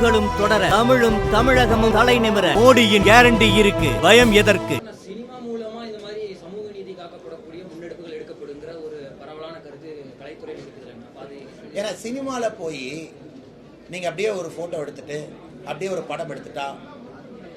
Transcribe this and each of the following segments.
கனவுகளும் தொடர தமிழும் தமிழகமும் தலை நிமிர மோடியின் கேரண்டி இருக்கு. பயம் எதற்கு? சினிமா மூலமா இந்த மாதிரி சமூக நீதி காக்கப்படக்கூடிய முன்னெடுப்புகள் எடுக்கப்படுங்கிற ஒரு பரவலான கருத்து அது ஏன்னா சினிமாவில் போய் நீங்கள் அப்படியே ஒரு ஃபோட்டோ எடுத்துட்டு அப்படியே ஒரு படம் எடுத்துட்டா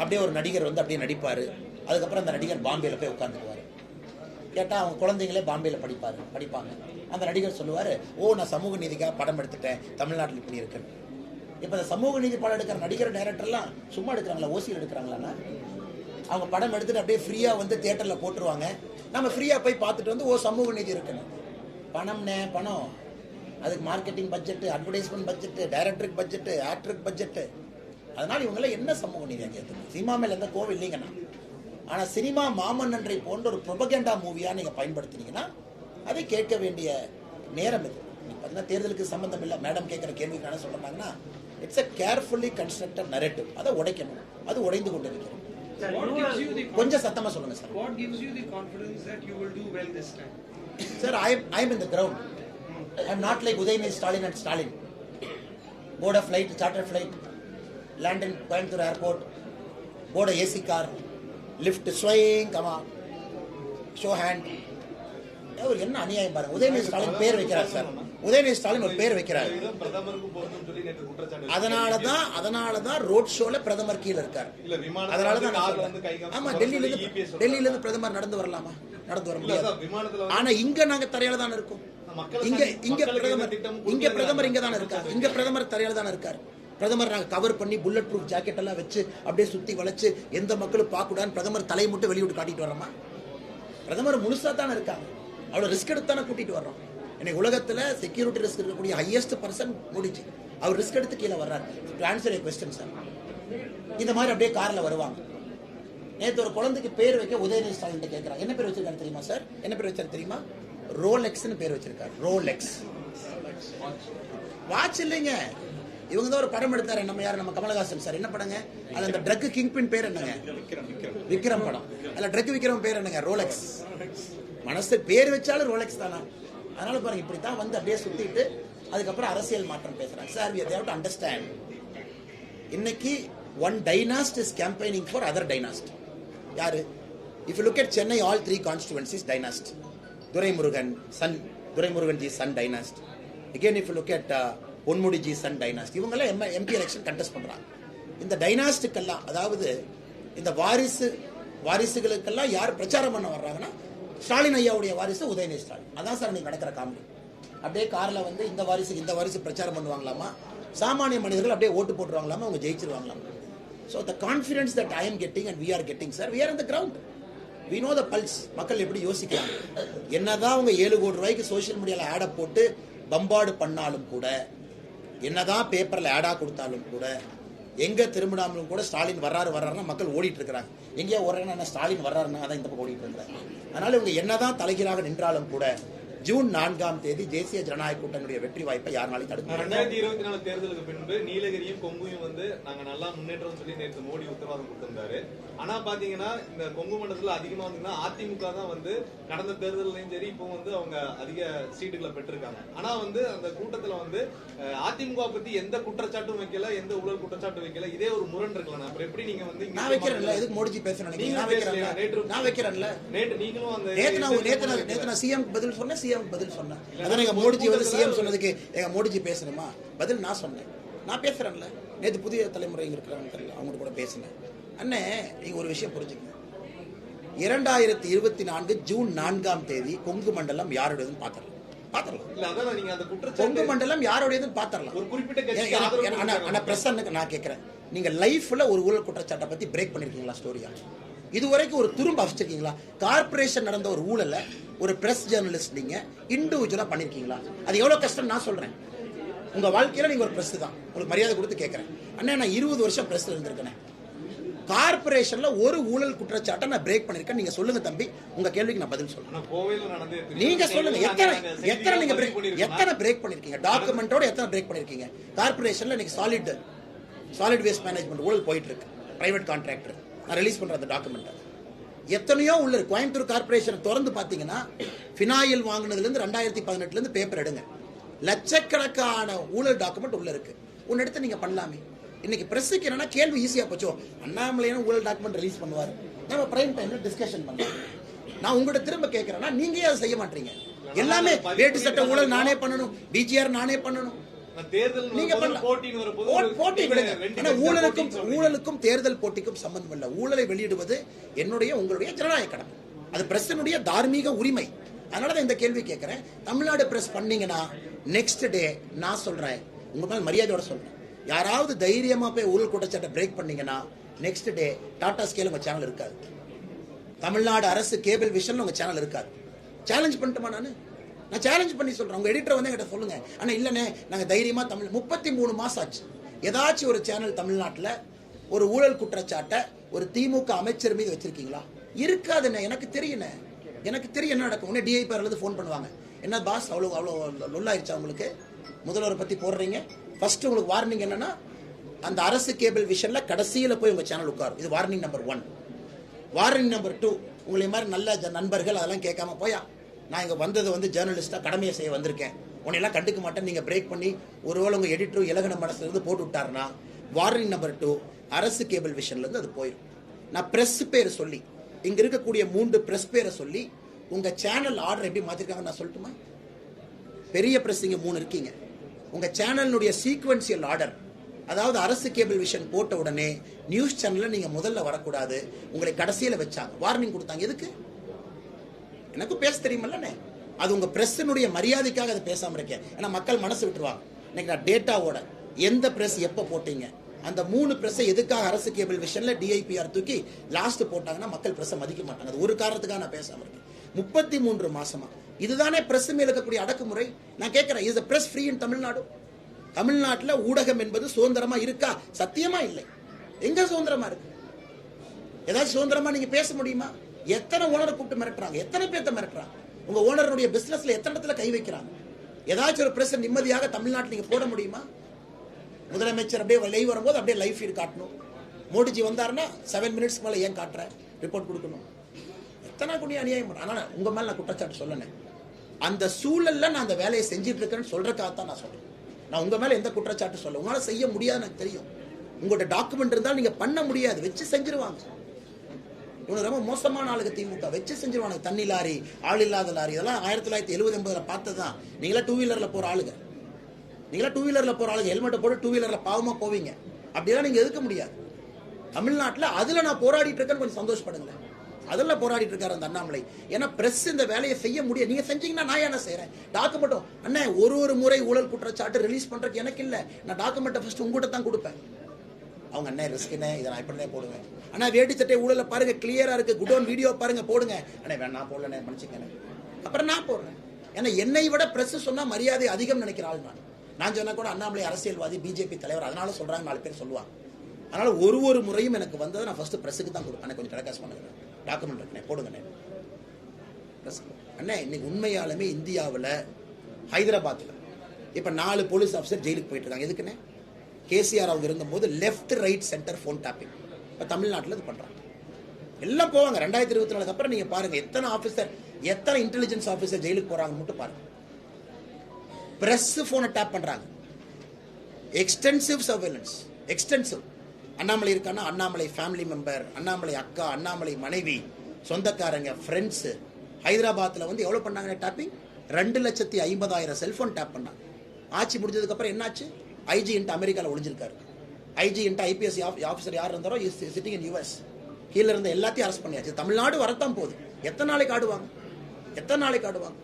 அப்படியே ஒரு நடிகர் வந்து அப்படியே நடிப்பார். அதுக்கப்புறம் அந்த நடிகர் பாம்பேல போய் உட்காந்துக்குவார் கேட்டால் அவங்க குழந்தைங்களே பாம்பேல படிப்பார் படிப்பாங்க. அந்த நடிகர் சொல்லுவார் ஓ நான் சமூக நீதிக்காக படம் எடுத்துட்டேன். தமிழ்நாட்டில் இப்படி இருக்குன்னு இப்போ இந்த சமூக நீதி படம் எடுக்கிற நடிகர் டைரக்டர்லாம் சும்மா எடுக்கிறாங்களா? ஓசியில் எடுக்கிறாங்களாண்ணா? அவங்க படம் எடுத்துட்டு அப்படியே ஃப்ரீயாக வந்து தியேட்டரில் போட்டுருவாங்க. நம்ம ஃப்ரீயாக போய் பார்த்துட்டு வந்து ஓ சமூக நீதி இருக்குன்னு. பணம்னே பணம். அதுக்கு மார்க்கெட்டிங் பட்ஜெட்டு அட்வர்டைஸ்மெண்ட் பட்ஜெட்டு டைரக்டருக்கு பட்ஜெட்டு ஆக்டருக்கு பட்ஜெட்டு அதனால இவங்கெல்லாம் என்ன சமூக நீதி அங்கே சினிமா மேலே எந்த கோவில் இல்லைங்கண்ணா. ஆனால் சினிமா மாமன்னன்றை போன்ற ஒரு ப்ரொபகேண்டா மூவியாக நீங்கள் பயன்படுத்தினீங்கன்னா அதை கேட்க வேண்டிய நேரம் இது. இப்போ பார்த்தீங்கன்னா தேர்தலுக்கு சம்மந்தம் இல்லை. மேடம் கேட்குற கேள்விக்கான என்ன it's a carefully constructed narrative அதை உடைக்கணும் அது உடைந்து கொண்டு இருக்கிறது What gives you the கொஞ்சம் சத்தமாக சொல்லுங்கள் sir what gives you the confidence that you will do well this time? Sir, I am, I am in the ground. I am not like Udayamani Stalin and Stalin. Board a flight, charter flight, land in Coimbatore airport, board a AC car, lift swing, come on, show hand. அவர் என்ன அநியாயம் பாருங்க உதயநிதி ஸ்டாலின் பேர் வைக்கிறார் sir Udhayanidhi Stalin ஒரு பேர் வைக்கிறார். அதனால தான் அதனால தான் ரோட் ஷோல பிரதமர் கீழ இருக்கார். அதனால தான் ஆமா டெல்லியில இருந்து. டெல்லியில இருந்து பிரதமர் நடந்து வரலாமா? நடந்து வர முடியாது. ஆனா இங்க நாங்க தரையில தான் இருக்கோம். இங்க இங்க பிரதமர் இங்க. பிரதமர் இங்க தானே இருக்கார். இங்க பிரதமர் தரையில தானே இருக்கார். பிரதமர் நாங்க கவர் பண்ணி புல்லட் ப்ரூஃப் ஜாக்கெட் எல்லாம் வச்சு அப்படியே சுத்தி வளைச்சு எந்த மக்களும் பார்க்கூடாதுன்னு பிரதமர் தலையை மட்டும் வெளியிட்டு காட்டிட்டு வரோமா பிரதமர் முழுசா தானே இருக்காங்க. அவ்வளவு ரிஸ்க் எடுத்து தானே கூட்டிட்டு வர்றோம். இன்னைக்கு உலகத்துல செக்யூரிட்டி ரிஸ்க் இருக்கக்கூடிய ஹையஸ்ட் பர்சன் மோடிஜி. அவர் ரிஸ்க் எடுத்து கீழே வர்றாரு. ஆன்சர் கொஸ்டின் சார் இந்த மாதிரி அப்படியே கார்ல வருவாங்க. நேற்று ஒரு குழந்தைக்கு பேர் வைக்க உதயநிதி ஸ்டாலின் கேட்கிறாங்க என்ன பேர் வச்சிருக்காரு தெரியுமா சார் என்ன பேர் வச்சாரு தெரியுமா? ரோலெக்ஸ்னு பேர் வச்சிருக்காரு. ரோலெக்ஸ் வாட்ச் இல்லைங்க. இவங்க தான் ஒரு படம் எடுத்தாரு. நம்ம யார்? நம்ம கமலஹாசன் சார் என்ன படங்க? அது அந்த ட்ரக் கிங் பின் பேர் என்னங்க? விக்ரம் படம். அதுல ட்ரக் விக்ரம் பேர் என்னங்க? ரோலெக்ஸ் மனசு பேர் வச்சாலும் ரோலெக்ஸ் தானா? அதனால பாருங்க இப்படி தான் வந்து அப்படியே சுத்திட்டு அதுக்கப்புறம் அரசியல் மாற்றம் பேசுறாங்க. Sir we have to understand இன்னைக்கு one dynast is campaigning for other dynast யாரு? If look at Chennai all three constituencies dynast Duraimurugan son Duraimurugan ji son dynast again if look at Ponmudi ji son dynast இவங்கெல்லாம் M MP election contest பண்ணுறாங்க இந்த டைனாஸ்டுக்கெல்லாம் அதாவது இந்த வாரிசு வாரிசுகளுக்கெல்லாம் யார் பிரச்சாரம் பண்ண வர்றாங்கன்னா ஸ்டாலின் ஐயாவுடைய வாரிசு உதயநிதி ஸ்டாலின். அதான் சார் நீங்க நடக்கிற காமெடி. அப்படியே கார்ல வந்து இந்த வாரிசு இந்த வாரிசு பிரச்சாரம் பண்ணுவாங்களாமா? சாமானிய மனிதர்கள் அப்படியே ஓட்டு போட்டுருவாங்களாமா? அவங்க ஜெயிச்சிருவாங்களாமா? So the confidence that I am getting and we are getting sir we are இந்த ground we know the pulse மக்கள் எப்படி யோசிக்கிறாங்க என்னதான் அவங்க ஏழு கோடி ரூபாய்க்கு சோஷியல் மீடியாவில் ஆடை போட்டு பம்பாடு பண்ணாலும் கூட என்னதான் பேப்பரில் ஆடாக கொடுத்தாலும் கூட எங்க திரும்பினாலும் கூட ஸ்டாலின் வர்றாரு வர்றாருன்னா மக்கள் ஓடிட்டு இருக்கிறாங்க. எங்கேயோ ஓடுறாங்கன்னா ஸ்டாலின் வர்றாருன்னா அதான் இந்த பக்கம் ஓடிட்டு இருக்கிறாங்க. அதனால இவங்க என்னதான் தலைகீழாக நின்றாலும் கூட ஜூன் நான்காம் தேதி தேசிய ஜனநாயக கூட்டணியுடைய வெற்றி வாய்ப்பை யாருனாலையும் தடுக்க. ரெண்டாயிரத்தி இருபத்தி நாலு தேர்தலுக்கு பின்பு நீலகிரியும் கொங்குயும் வந்து நாங்க நல்லா முன்னேற்றம் சொல்லி நேற்று மோடி உத்தரவாதம் கொடுத்திருந்தாரு. ஆனா பாத்தீங்கன்னா இந்த கொங்கு மண்டலத்துல அதிகமா வந்தீங்கன்னா அதிமுக தான் வந்து கடந்த தேர்தலையும் சரி இப்போ வந்து அவங்க அதிக சீட்டுகளை பெற்றிருக்காங்க. ஆனா வந்து அந்த கூட்டத்துல வந்து அதிமுக பத்தி எந்த குற்றச்சாட்டும் வைக்கல எந்த ஊழல் குற்றச்சாட்டும் வைக்கல இதே ஒரு முரண் இருக்கலாம் அப்புறம் எப்படி நீங்க வந்து நான் வைக்கிறேன்ல எதுக்கு மோடிஜி பேசுறேன் நீங்க? நான் பேசலையா? வைக்கிறேன்ல நேற்று நான் வைக்கிறேன்ல. நேற்று நீங்களும் அந்த நேத்து நான் நேத்து நான் சிஎம் பதில் சொன்னேன் சிஎம் பதில் சொன்னேன் அதான் எங்க மோடிஜி வந்து சிஎம் சொன்னதுக்கு எங்க மோடிஜி பேசணுமா? பதில் நான் சொன்னேன். நான் பேசுறேன்ல. நேத்து புதிய தலைமுறை இங்க இருக்கிறாங்க தெரியல. அவங்க கூட பேசினேன். அண்ணே நீங்க ஒரு விஷயம் புரிஞ்சுக்கங்க. இரண்டாயிரத்தி இருபத்தி நான்கு ஜூன் நான்காம் தேதி கொங்கு மண்டலம் யாருடையதுன்னு அந்த கொங்கு மண்டலம் யாருடையதுன்னு பாத்திரலாம். ஒரு குறிப்பிட்ட கட்சிக்கு ஏன், ஆதரவு ஏன், ஆனா- ஆனா கொடுக்கறாங்க. பிரசன்னுக்கு நான் கேட்கிறேன் நீங்க லைஃப்ல ஒரு ஊழல் குற்றச்சாட்டை பத்தி பிரேக் பண்ணிருக்கீங்களா ஸ்டோரியா இது வரைக்கும் ஒரு துரும்ப வச்சிருக்கீங்களா கார்ப்பரேஷன் நடந்த ஒரு ஊழல ஒரு பிரஸ் ஜேர்னலிஸ்ட் நீங்க இண்டிவிஜுவலா பண்ணிருக்கீங்களா? அது எவ்வளவு கஷ்டம் நான் சொல்றேன். உங்க வாழ்க்கையில நீங்க ஒரு பிரஸ் தான். உங்களுக்கு மரியாதை கொடுத்து கேட்கறேன். அண்ணா நான் இருபது வருஷம் பிரஸ்ல இருந்திருக்கேன். கார்ப்பரேஷன்ல ஒரு ஊழல் குற்றச்சாட்டை நான் பிரேக் பண்ணிருக்கேன். நீங்க சொல்லுங்க தம்பி. உங்க கேள்விக்கு நான் பதில் நடந்து நீங்க சொல்லுங்க. எத்தனை எத்தனை நீங்க break- எத்தனை பிரேக் பண்ணிருக்கீங்க? டாக்குமெண்டோட எத்தனை பிரேக் பண்ணிருக்கீங்க? கார்ப்பரேஷன்ல இன்னைக்கு சாலிட் சாலிட் வேஸ்ட் மேனேஜ்மெண்ட் ஊழல் போயிட்டு இருக்கு. பிரைவேட் கான்ட்ராக்டர் நான் ரிலீஸ் பண்றேன் அந்த டாக்குமெண்ட் எத்தனையோ உள்ள இருக்கு. கோயம்புத்தூர் கார்ப்பரேஷன் திறந்து பார்த்தீங்கன்னா ஃபினாயில் வாங்கினதுலேருந்து ரெண்டாயிரத்தி பதினெட்டுலேருந்து பேப்பர் எடுங்க. லட்சக்கணக்கான ஊழல் டாக்குமெண்ட் உள்ள இருக்கு. ஒன்னு எடுத்து நீங்கள் பண்ணலாமே. இன்னைக்கு ப்ரெஸ்ஸுக்கு என்னன்னா கேள்வி ஈஸியாக போச்சோ. அண்ணாமலையான ஊழல் டாக்குமெண்ட் ரிலீஸ் பண்ணுவார். நம்ம பிரைம் டைம்ல டிஸ்கஷன் பண்ணலாம் நான் உங்கள்கிட்ட திரும்ப கேட்குறேன்னா நீங்களே அதை செய்ய மாட்டீங்க? எல்லாமே வேட்டு சட்ட ஊழல் நானே பண்ணணும். பிஜிஆர் நானே பண்ணணும். ஊழலுக்கும். ஊழலுக்கும் தேர்தல் போட்டிக்கும் சம்பந்தம் இல்ல ஊழலை வெளியிடுவது என்னுடைய உங்களுடைய ஜனநாயக கடமை. அது பிரஸினுடைய தார்மீக உரிமை. அதனால தான் இந்த கேள்வி கேட்கிறேன். தமிழ்நாடு பிரஸ் பண்ணீங்கன்னா நெக்ஸ்ட் டே நான் சொல்றேன். உங்க மேல மரியாதையோட சொல்றேன். யாராவது தைரியமா போய் ஊழல் குற்றச்சாட்டை பிரேக் பண்ணீங்கன்னா நெக்ஸ்ட் டே டாடா ஸ்கேல் உங்க சேனல் இருக்காது. தமிழ்நாடு அரசு கேபிள் விஷன் உங்க சேனல் இருக்காது. சேலஞ்ச் பண்ணட்டுமா நான்? நான் சேலஞ்ச் பண்ணி சொல்றேன். உங்க எடிட்டர் வந்து கிட்ட சொல்லுங்க. ஆனா இல்லனே நாங்க தைரியமா தமிழ் முப்பத்தி மூணு மாசம் ஆச்சு. ஏதாச்சும் ஒரு சேனல் தமிழ்நாட்டில் ஒரு ஊழல் குற்றச்சாட்டை ஒரு திமுக அமைச்சர் மீது வச்சிருக்கீங்களா? இருக்காதுண்ணே எனக்கு தெரியுண்ணே. எனக்கு தெரியும் என்ன நடக்கும். உடனே டிஐபி அல்லது ஃபோன் பண்ணுவாங்க. என்ன பாஸ் அவ்வளோ அவ்வளோ லொல்லாயிருச்சா உங்களுக்கு? முதல்வரை பற்றி போடுறீங்க. ஃபர்ஸ்ட் உங்களுக்கு வார்னிங் என்னன்னா அந்த அரசு கேபிள் விஷனில் கடைசியில் போய் உங்கள் சேனல் உட்காரும். இது warning number one warning number two உங்களை மாதிரி நல்ல நண்பர்கள் அதெல்லாம் கேட்காம போயா நான் இங்கே வந்தது வந்து ஜேர்னலிஸ்ட்டாக கடமையை செய்ய வந்திருக்கேன். உன்னையெல்லாம் கண்டுக்க மாட்டேன் நீங்கள் பிரேக் பண்ணி ஒருவேளை உங்கள் எடிட்டர் இலகன மனசுலேருந்து போட்டு விட்டாருன்னா வார்னிங் நம்பர் டூ அரசு கேபிள் விஷன்லேருந்து அது போயிடும் நான் ப்ரெஸ் பேர் சொல்லி இங்கே இருக்கக்கூடிய மூன்று ப்ரெஸ் பேரை சொல்லி உங்கள் சேனல் ஆர்டர் எப்படி மாத்திருக்காங்க நான் சொல்லட்டுமா? பெரிய ப்ரெஸ் இங்கே மூணு இருக்கீங்க. உங்கள் சேனலினுடைய சீக்வன்சியல் ஆர்டர் அதாவது அரசு கேபிள் விஷன் போட்ட உடனே நியூஸ் சேனலில் நீங்கள் முதல்ல வரக்கூடாது. உங்களை கடைசியில் வச்சாங்க. வார்னிங் கொடுத்தாங்க. எதுக்கு? எனக்கும் பேச தெரியுமில்லண்ணே அது உங்க பிரஸ்னுடைய மரியாதைக்காக அதை பேசாமல் இருக்கேன் ஏன்னா மக்கள் மனசு விட்டுருவாங்க. இன்னைக்கு நான் டேட்டாவோட எந்த ப்ரெஸ் எப்போ போட்டீங்க? அந்த மூணு ப்ரெஸ்ஸை எதுக்காக அரசு கேபிள் விஷன்ல டிஐபிஆர் தூக்கி லாஸ்ட் போட்டாங்கன்னா மக்கள் ப்ரெஸ்ஸை மதிக்க மாட்டாங்க. அது ஒரு காரணத்துக்காக நான் பேசாமல் இருக்கேன். முப்பத்தி மூன்று மாசமா. இதுதானே பிரஸ் மேல் இருக்கக்கூடிய அடக்குமுறை? நான் கேட்குறேன் is press free in Tamil Nadu தமிழ்நாட்டுல ஊடகம் என்பது சுதந்திரமா இருக்கா? சத்தியமா இல்லை. எங்க சுதந்திரமா இருக்கு? ஏதாச்சும் சுதந்திரமா நீங்க பேச முடியுமா? எத்தனை ஓனரை கூப்பிட்டு மிரட்டுறாங்க? எத்தனை பேர்த்த மிரட்டுறாங்க? உங்க ஓனருடைய பிசினஸ்ல எத்தனை இடத்துல கை வைக்கிறாங்க? ஏதாச்சும் ஒரு பிரச்சனை நிம்மதியாக தமிழ்நாட்டில் நீங்க போட முடியுமா? முதலமைச்சர் அப்படியே லைவ் வரும்போது அப்படியே லைஃப் ஃபீட் காட்டணும். மோடிஜி வந்தாருன்னா செவன் மினிட்ஸ் மேலே ஏன் காட்டுறேன் ரிப்போர்ட் கொடுக்கணும். எத்தனை குடி அநியாயம்? ஆனால் ஆனா உங்க மேலே நான் குற்றச்சாட்டு சொல்லணும் அந்த சூழல்ல நான் அந்த வேலையை செஞ்சுட்டு இருக்கேன்னு தான் நான் சொல்றேன். நான் உங்க மேலே எந்த குற்றச்சாட்டு சொல்ல உங்களால் செய்ய முடியாதுன்னு எனக்கு தெரியும். உங்களோட டாக்குமெண்ட் இருந்தால் நீங்க பண்ண முடியாது. வச்சு செஞ்சிருவாங்க. இவனுக்கு ரொம்ப மோசமான ஆளுங்க திமுக. வச்சு செஞ்சிருவாங்க தண்ணி லாரி ஆள் இல்லாத லாரி. இதெல்லாம் ஆயிரத்தி தொள்ளாயிரத்தி எழுபது எண்பதுல பார்த்ததுதான். நீங்களா டூ வீலர்ல போற ஆளுங்க. நீங்களா டூ வீலர்ல போற ஆளுங்க. ஹெல்மெட்டை போட்டு டூ வீலர்ல பாவமா போவீங்க. அப்படியெல்லாம் நீங்க எதுக்க முடியாது. தமிழ்நாட்டில் அதுல நான் போராடிட்டு இருக்கேன்னு கொஞ்சம் சந்தோஷப்படுங்களேன். அதில் போராடிட்டு இருக்காரு அந்த அண்ணாமலை. ஏன்னா பிரஸ் இந்த வேலையை செய்ய முடியாது. நீங்க செஞ்சீங்கன்னா நான் என்ன செய்யறேன் டாக்குமெண்ட்டும் அண்ணே ஒரு ஒரு முறை ஊழல் குற்றச்சாட்டு ரிலீஸ் பண்றதுக்கு எனக்கு இல்லை. நான் டாக்குமெண்ட்டை ஃபர்ஸ்ட் உங்ககிட்ட தான் கொடுப்பேன். அவங்க அண்ணே ரிஸ்க்னே இதை நான் இப்படி போடுவேன். ஆனால் வேட்டி சட்டை ஊழல பாருங்க கிளியரா இருக்கு. குடோன் வீடியோ பாருங்க போடுங்க. அண்ணே வேணா நான் போடலண்ணே மன்னிச்சுக்கண்ணே அப்புறம் நான் போடுறேன். ஏன்னா என்னை விட பிரஸ் சொன்னால் மரியாதை அதிகம் நினைக்கிற ஆள் நான். நான் சொன்னா கூட அண்ணாமலை அரசியல்வாதி பிஜேபி தலைவர் அதனால சொல்றாங்க நாலு பேர் சொல்லுவாங்க. அதனால ஒரு ஒரு முறையும் எனக்கு வந்ததை நான் ஃபர்ஸ்ட் பிரஸுக்கு தான் கொடுப்பேன். அண்ணே கொஞ்சம் டெலகாஸ்ட் பண்ணுங்க. டாக்குமெண்ட் இருக்குண்ணே போடுங்கண்ணே press. அண்ணே இன்னைக்கு உண்மையாலுமே இந்தியாவில் ஹைதராபாத்தில் இப்போ நாலு போலீஸ் ஆஃபீஸர் ஜெயிலுக்கு போயிட்டு இருக்காங்க. எதுக்குண்ணே? கேசிஆர் அவங்க இருந்தபோது left right centre phone tapping இப்போ தமிழ்நாட்டில் இது பண்ணுறாங்க எல்லாம் போவாங்க. ரெண்டாயிரத்தி இருபத்தி நாலுக்கு அப்புறம் நீங்கள் பாருங்கள் எத்தனை ஆஃபீஸர் எத்தனை இன்டெலிஜென்ஸ் ஆஃபீஸர் ஜெயிலுக்கு போகிறாங்கன்னு மட்டும் பாருங்க. ப்ரெஸ் ஃபோனை டேப் பண்ணுறாங்க எக்ஸ்டென்சிவ் சர்வேலன்ஸ் எக்ஸ்டென்சிவ் அண்ணாமலை இருக்கான்னா அண்ணாமலை ஃபேமிலி மெம்பர் அண்ணாமலை அக்கா அண்ணாமலை மனைவி சொந்தக்காரங்க ஃப்ரெண்ட்ஸு ஹைதராபாத்தில் வந்து எவ்வளோ பண்ணாங்க டேப்பிங் ரெண்டு லட்சத்தி ஐம்பதாயிரம் செல்ஃபோன் டேப் பண்ணாங்க. ஆட்சி முடிஞ்சதுக்கப்புறம் என்னாச்சு? ஐஜி இன்ட்டு அமெரிக்காவில் ஒளிஞ்சிருக்காரு. ஐஜி இன்ட்டு ஐபிஎஸ் ஆஃபீஸர் யார் இருந்தாரோ இஸ் சிட்டிங் இன் யூஎஸ் கீழே இருந்த எல்லாத்தையும் அரெஸ்ட் பண்ணியாச்சு. தமிழ்நாடு வரத்தான் போகுது. எத்தனை நாளைக்கு ஆடுவாங்க? எத்தனை நாளைக்கு ஆடுவாங்க?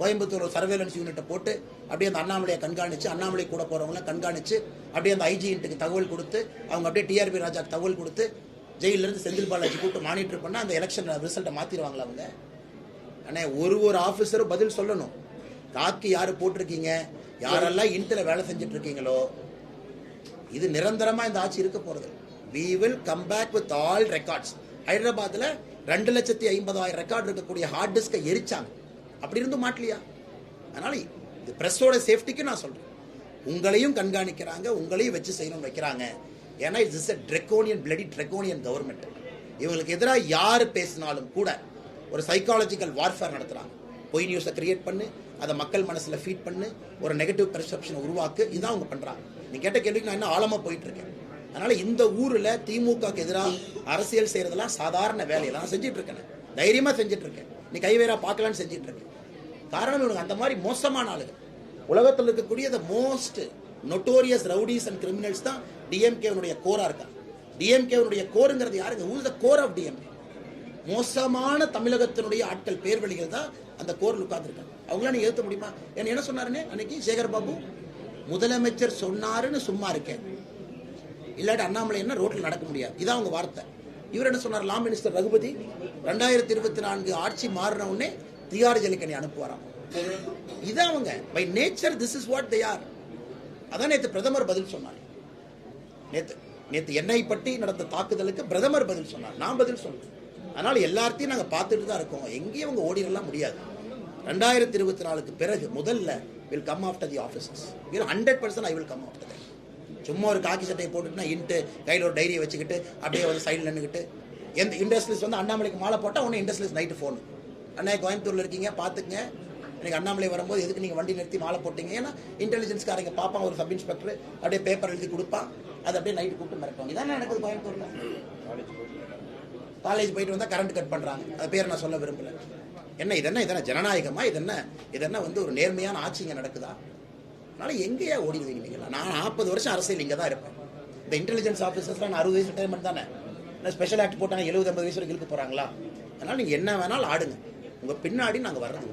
கோயம்புத்தூர் சர்வேலன்ஸ் யூனிட்டை போட்டு அப்படியே அந்த அண்ணாமலையை கண்காணிச்சு அண்ணாமலை கூட போகிறவங்களை கண்காணித்து அப்படியே அந்த ஐஜிஎன்ட்டுக்கு தகவல் கொடுத்து அவங்க அப்படியே டிஆர்பி ராஜாக்கு தகவல் கொடுத்து ஜெயிலிருந்து செந்தில் பாலாஜி கூப்பிட்டு மானிட்டர் பண்ணால் அந்த எலெக்ஷன் ரிசல்ட்டை மாற்றிடுவாங்களா அவங்க? அண்ணே ஒரு ஒரு ஆஃபீஸரும் பதில் சொல்லணும். காக்கு யார் போட்டிருக்கீங்க? யாரெல்லாம் இன்ட்ல வேலை செஞ்சுட்டு இருக்கீங்களோ இது நிரந்தரமாக இந்த ஆட்சி இருக்க போகிறது we will come back with all records ஹைதராபாத்தில் ரெண்டு லட்சத்தி ஐம்பதாயிரம் ரெக்கார்ட் இருக்கக்கூடிய ஹார்ட் டிஸ்கை எரிச்சாங்க. அப்படி இருந்து மாட்டலையா? அதனால் இது ப்ரெஸ்ஸோட சேஃப்டிக்கு நான் சொல்கிறேன் உங்களையும் கண்காணிக்கிறாங்க உங்களையும் வச்சு செய்யணும்னு வைக்கிறாங்க. ஏன்னா it's is draconian bloody draconian government இவங்களுக்கு எதிராக யார் பேசினாலும் கூட ஒரு சைக்காலஜிக்கல் வார்ஃபேர் நடத்துகிறாங்க பொய் நியூஸை கிரியேட் பண்ணு அதை மக்கள் மனசில் ஃபீட் பண்ணு ஒரு நெகட்டிவ் பெர்செப்ஷனை உருவாக்கு இதுதான் அவங்க பண்ணுறாங்க நீ கேட்ட கேள்விக்கு நான் இன்னும் ஆழமாக போயிட்டு இருக்கேன் அதனால இந்த ஊரில் திமுகக்கு எதிராக அரசியல் செய்யறதெல்லாம் சாதாரண வேலையெல்லாம் செஞ்சுட்டு இருக்கேன் தைரியமாக செஞ்சுட்டு இருக்கேன் நீ கைவேரா பார்க்கலான்னு செஞ்சுட்டு இருக்கேன் காரணம் இவனுக்கு அந்த மாதிரி மோசமான ஆளுங்க. உலகத்தில் இருக்கக்கூடிய the most notorious rowdies and criminals தான் டிஎம்கேவனுடைய கோராக இருக்காங்க டிஎம்கேவனுடைய கோருங்கிறது யாருங்க ஊர் த கோர் ஆஃப் டிஎம்கே மோசமான தமிழகத்தினுடைய ஆட்கள் பேர்வழிகள் தான் அந்த கோரில் உட்கார்ந்துருக்காங்க அவங்களாம் நீ ஏற்ற முடியுமா? என்ன என்ன சொன்னாருன்னு? அன்னைக்கு சேகர் பாபு முதலமைச்சர் சொன்னாருன்னு சும்மா இருக்கேன். இல்லாட்டி அண்ணாமலை என்ன ரோட்டில் நடக்க முடியாது. இதான் அவங்க வார்த்தை. இவர் என்ன சொன்னார்? லா மினிஸ்டர் ரகுபதி ரெண்டாயிரத்தி இருபத்தி நான்கு ஆட்சி மாறின உடனே திகார் ஜலிக்கணி அனுப்புவாராம். இதான் அவங்க. By nature this is what they are அதான் நேற்று பிரதமர் பதில் சொன்னார். நேற்று நேற்று எண்ணெய் பட்டி நடந்த தாக்குதலுக்கு பிரதமர் பதில் சொன்னார். நான் பதில் சொன்னேன் அதனால் எல்லாத்தையும் நாங்கள் பார்த்துட்டு தான் இருக்கோம். எங்கேயும் அவங்க ஓடிடலாம் முடியாது. ரெண்டாயிரத்தி இருபத்தி நாலுக்கு பிறகு முதல்ல will come after the offices will hundred percent I will come after சும்மா ஒரு காக்கி சட்டையை போட்டுட்டுனா இன்ட்டு கையில் ஒரு டைரியை வச்சுக்கிட்டு அப்படியே வந்து சைடில் நின்றுக்கிட்டு எந்த இண்டஸ்ட்ரீஸ் வந்து அண்ணாமலைக்கு மாலை போட்டால் ஒன்று இண்டஸ்ட்ரீஸ் நைட்டு ஃபோன் அண்ணா கோயம்புத்தூரில் இருக்கீங்க பார்த்துக்குங்க எனக்கு அண்ணாமலை வரும்போது எதுக்கு நீங்கள் வண்டி நிறுத்தி மாலை போட்டீங்க? ஏன்னா இன்டெலிஜென்ஸ்காரங்க பார்ப்பான் ஒரு சப் இன்ஸ்பெக்டர் அப்படியே பேப்பர் எழுதி கொடுப்பான். அது அப்படியே நைட்டு கூப்பிட்டு மிரட்டுவாங்க. இதானே நடக்குது கோயம்புத்தூரில்? காலேஜ் போயிட்டு வந்தால் கரண்ட் கட் பண்ணுறாங்க அது பேர் நான் சொல்ல விரும்பல. என்ன இதென்ன இதென்ன ஜனநாயகமா? இதென்ன இதென்ன வந்து ஒரு நேர்மையான ஆட்சி இங்கே நடக்குதா? அதனால எங்கேயா ஓடிடுவீங்க நீங்களா நான் நாற்பது வருஷம் அரசியல் இங்கே தான் இருப்பேன். இந்த இன்டெலிஜென்ஸ் ஆஃபீஸர்ஸ்லாம் நான் அறுபது வயசு ரிட்டைர்மெண்ட் தானே? ஸ்பெஷல் ஆக்ட் போட்டாங்க எழுபது ஐம்பது வயசு வரைக்கும் இழுக்க போகிறாங்களா அதனால நீங்கள் என்ன வேணாலும் ஆடுங்க. உங்கள் பின்னாடி நாங்கள் வர்றது